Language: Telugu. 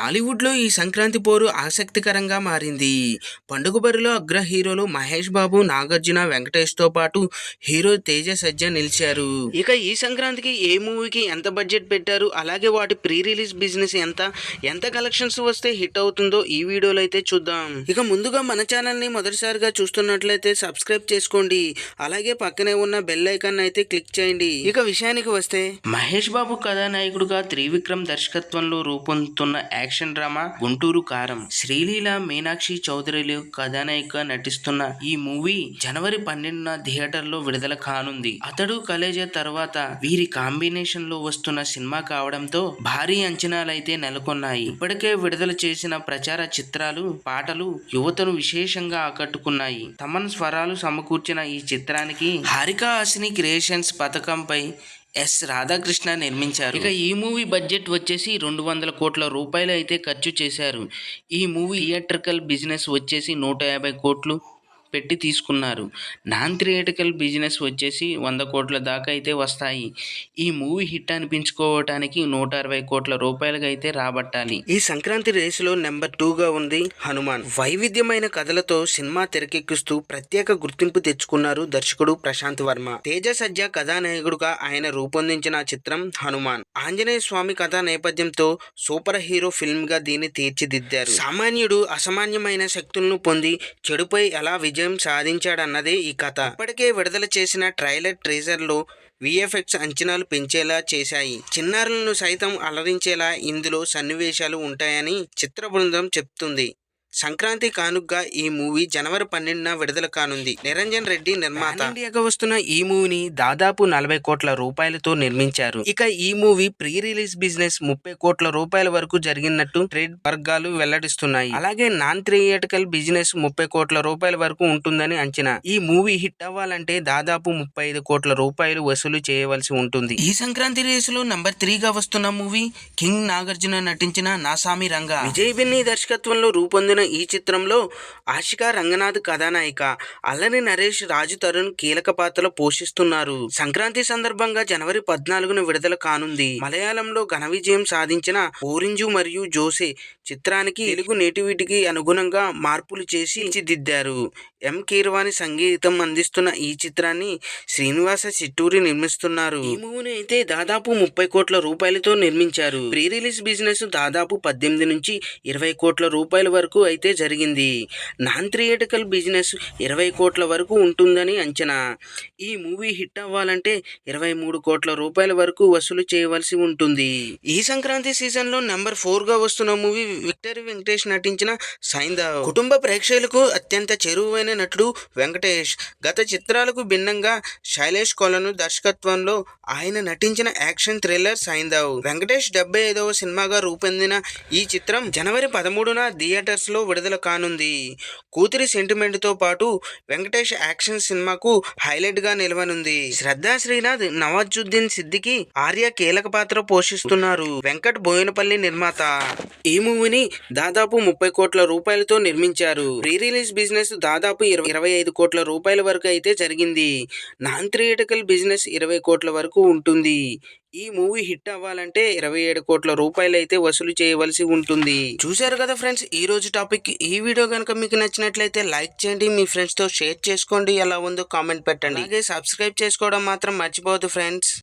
టాలీవుడ్లో ఈ సంక్రాంతి పోరు ఆసక్తికరంగా మారింది. పండుగ బరిలో అగ్ర హీరోలు మహేష్ బాబు నాగార్జున వెంకటేష్తో పాటు హీరో తేజ సజ్జ నిలిచారు. ఇక ఈ సంక్రాంతికి ఏ మూవీకి ఎంత బడ్జెట్ పెట్టారు? అలాగే వాటి ప్రీ రిలీజ్ బిజినెస్ ఎంత? ఎంత కలెక్షన్స్ వస్తే హిట్ అవుతుందో ఈ వీడియోలో అయితే చూద్దాం. ఇక ముందుగా మన ఛానల్ని మొదటిసారిగా చూస్తున్నట్లయితే సబ్స్క్రైబ్ చేసుకోండి. అలాగే పక్కనే ఉన్న బెల్ ఐకాన్ అయితే క్లిక్ చేయండి. ఇక విషయానికి వస్తే మహేష్ బాబు కథానాయకుడుగా త్రివిక్రమ్ దర్శకత్వంలో రూపొందుతున్న యాక్షన్ డ్రామా గుంటూరు కారం. శ్రీలీల మీనాక్షి చౌదరిలు కథానాయిక నటిస్తున్న ఈ మూవీ జనవరి పన్నెండున థియేటర్లో విడుదల కానుంది. అతడు కలేజా తర్వాత వీరి కాంబినేషన్లో వస్తున్న సినిమా కావడంతో భారీ అంచనాలైతే నెలకొన్నాయి. ఇప్పటికే విడుదల చేసిన ప్రచార చిత్రాలు పాటలు యువతను విశేషంగా ఆకట్టుకున్నాయి. తమన్ స్వరాలు సమకూర్చిన ఈ చిత్రానికి హారిక హాసిని క్రియేషన్స్ పథకంపై ఎస్ రాధాకృష్ణ నిర్మించారు. ఇక ఈ మూవీ బడ్జెట్ వచ్చేసి రెండు వందల కోట్ల రూపాయలు అయితే ఖర్చు చేశారు. ఈ మూవీ థియేట్రికల్ బిజినెస్ వచ్చేసి నూట యాభై కోట్లు. పెట్టి తీసుకున్నారు. నాన్ థియేటికల్ బిజినెస్ వచ్చేసి వంద కోట్ల దాకా అయితే వస్తాయి. ఈ మూవీ హిట్ అనిపించుకోవటానికి నూట అరవై కోట్ల రూపాయలుగా అయితే రాబట్టాలి. ఈ సంక్రాంతి రేసులో నెంబర్ టూగా ఉంది హనుమాన్. వైవిధ్యమైన కథలతో సినిమా తెరకెక్కిస్తూ ప్రత్యేక గుర్తింపు తెచ్చుకున్నారు దర్శకుడు ప్రశాంత్ వర్మ. తేజ సజ్జ కథానాయకుడుగా ఆయన రూపొందించిన చిత్రం హనుమాన్. ఆంజనేయ స్వామి కథా నేపథ్యంతో సూపర్ హీరో ఫిల్మ్గా దీన్ని తీర్చిదిద్దారు. సామాన్యుడు అసామాన్యమైన శక్తులను పొంది చెడుపై ఎలా విజయం సాధించాడన్నదే ఈ కథ. ఇప్పటికే విడుదల చేసిన ట్రైలర్ ట్రేజర్ విఎఫ్ఎక్స్ అంచనాలు పెంచేలా చేశాయి. చిన్నారులను సైతం అలరించేలా ఇందులో సన్నివేశాలు ఉంటాయని చిత్ర బృందం చెప్తుంది. సంక్రాంతి కానుగ్గా ఈ మూవీ జనవరి పన్నెండున విడుదల కానుంది. నిరంజన్ రెడ్డి నిర్మాత. ఇండియాగా వస్తున్న ఈ మూవీని దాదాపు నలభై కోట్ల రూపాయలతో నిర్మించారు. ఇక ఈ మూవీ ప్రీ రిలీజ్ బిజినెస్ ముప్పై కోట్ల రూపాయల వరకు జరిగినట్టు ట్రేడ్ వర్గాలు వెల్లడిస్తున్నాయి. అలాగే నాన్ థియేటికల్ బిజినెస్ ముప్పై కోట్ల రూపాయల వరకు ఉంటుందని అంచనా. ఈ మూవీ హిట్ అవ్వాలంటే దాదాపు ముప్పై ఐదు కోట్ల రూపాయలు వసూలు చేయవలసి ఉంటుంది. ఈ సంక్రాంతి రేసులో నంబర్ త్రీగా వస్తున్న మూవీ కింగ్ నాగార్జున నటించిన నాసామి రంగా. విజయ్ బిన్ని దర్శకత్వంలో రూపొందిన ఈ చిత్రంలో ఆశికా రంగనాథ్ కథానాయిక అల్లరి నరేష్ రాజు తరుణ్ కీలక పాత్రలు పోషిస్తున్నారు. సంక్రాంతి సందర్భంగా జనవరి పద్నాలుగున విడుదల కానుంది. మలయాళంలో ఘన విజయం సాధించిన ఓరింజు మరియు జోసే చిత్రానికి తెలుగు నేటివిటీకి అనుగుణంగా మార్పులు చేసి తీర్చిదిద్దారు ఎం కీర్వాణి సంగీతం అందిస్తున్న ఈ చిత్రాన్ని శ్రీనివాస చిట్టూరి నిర్మిస్తున్నారు. ఈ మూవీని అయితే దాదాపు ముప్పై కోట్ల రూపాయలతో నిర్మించారు. ప్రీ రిలీజ్ బిజినెస్ దాదాపు పద్దెనిమిది నుంచి ఇరవై కోట్ల రూపాయల వరకు అయితే జరిగింది. నాన్ థియేటికల్ బిజినెస్ ఇరవై కోట్ల వరకు ఉంటుందని అంచనా. ఈ మూవీ హిట్ అవ్వాలంటే ఇరవై మూడు కోట్ల రూపాయల వరకు వసూలు చేయవలసి ఉంటుంది. ఈ సంక్రాంతి సీజన్లో నెంబర్ ఫోర్గా వస్తున్న మూవీ విక్టరీ వెంకటేష్ నటించిన సైందవ్. కుటుంబ ప్రేక్షకులకు అత్యంత చెరువైన నటుడు వెంకటేష్ గత చిత్రాలకు భిన్నంగా శైలేష్ కొలను దర్శకత్వంలో ఆయన నటించిన యాక్షన్ థ్రిల్లర్ సైందవ్. వెంకటేష్ డెబ్బై ఐదవ సినిమాగా రూపొందిన ఈ చిత్రం జనవరి పదమూడున థియేటర్స్ లో విడుదల కానుంది. కూతురి సెంటిమెంట్తో పాటు వెంకటేష్ యాక్షన్ సినిమాకు హైలైట్గా నిలవనుంది. శ్రద్ధా శ్రీనాథ్ నవాజుద్దీన్ సిద్దికి ఆర్య కీలక పాత్ర పోషిస్తున్నారు. వెంకట్ బోయినపల్లి నిర్మాత. ఈ మూవీని దాదాపు ముప్పై కోట్ల రూపాయలతో నిర్మించారు. ప్రీ రిలీజ్ బిజినెస్ దాదాపు ఇరవై ఇరవై ఐదు కోట్ల రూపాయల వరకు అయితే జరిగింది. నాన్ థియేటికల్ బిజినెస్ ఇరవై కోట్ల వరకు ఉంటుంది. ఈ మూవీ హిట్ అవ్వాలంటే ఇరవై ఏడు కోట్ల రూపాయలు అయితే వసూలు చేయవలసి ఉంటుంది. చూశారు కదా ఫ్రెండ్స్ ఈ రోజు టాపిక్ ఈ వీడియో కనుక మీకు నచ్చినట్లయితే లైక్ చేయండి మీ ఫ్రెండ్స్తో షేర్ చేసుకోండి ఎలా ఉందో కామెంట్ పెట్టండి. అలాగే సబ్స్క్రైబ్ చేసుకోవడం మాత్రం మర్చిపోవద్దు ఫ్రెండ్స్.